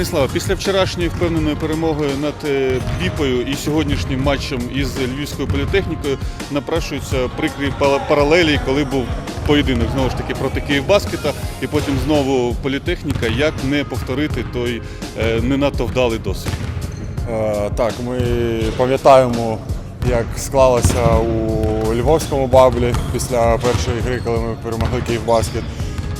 Станіслава, після вчорашньої впевненої перемоги над е, Біпою і сьогоднішнім матчем із Львівською політехнікою напрашуються прикрі паралелі, коли був поєдинок знову ж таки проти Київбаскета, і потім знову політехніка. Як не повторити той е, не надто вдалий досвід? Е, Так, ми пам'ятаємо, як склалося у Львовському баблі після першої гри, коли ми перемогли Київбаскет.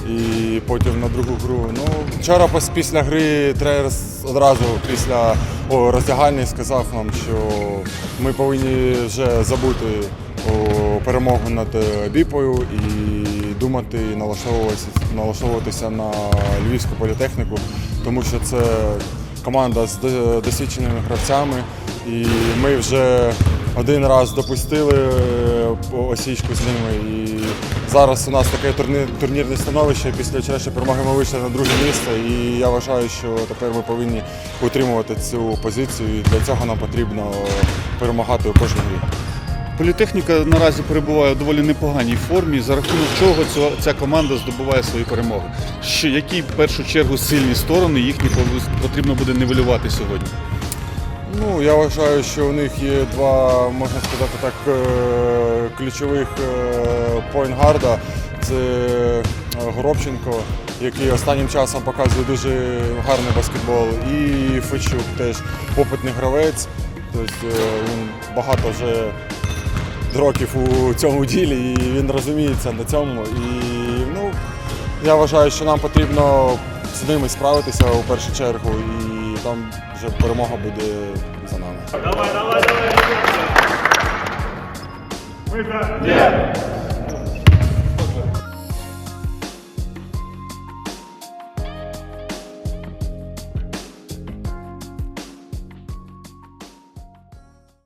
І потім на другу гру. Ну, вчора після гри тренер одразу після о, роздягальні сказав нам, що ми повинні вже забути перемогу над е, Біпою і думати і налаштовуватися, налаштовуватися на львівську політехніку, тому що це команда з досвідченими гравцями, і ми вже один раз допустили е, осічку з ними. І зараз у нас таке турнір, турнірне становище. Після вчорашньої перемоги ми вийшли на друге місце. І я вважаю, що тепер ми повинні утримувати цю позицію. І для цього нам потрібно перемагати у кожній грі. Політехніка наразі перебуває у доволі непоганій формі. За рахунок чого ця, ця команда здобуває свої перемоги? Що які в першу чергу сильні сторони їхні потрібно буде нивелювати сьогодні? Ну, я вважаю, що у них є два, можна сказати так, е, ключових поінгарда. Це е, Горобченко, який останнім часом показує дуже гарний баскетбол, і Фечук теж опитний гравець. Тобто е, він багато вже років у цьому ділі і він розуміється на цьому. І ну, я вважаю, що нам потрібно з ними справитися у першу чергу, і там вже перемога буде за нами. Давай, давай, давай. Нет!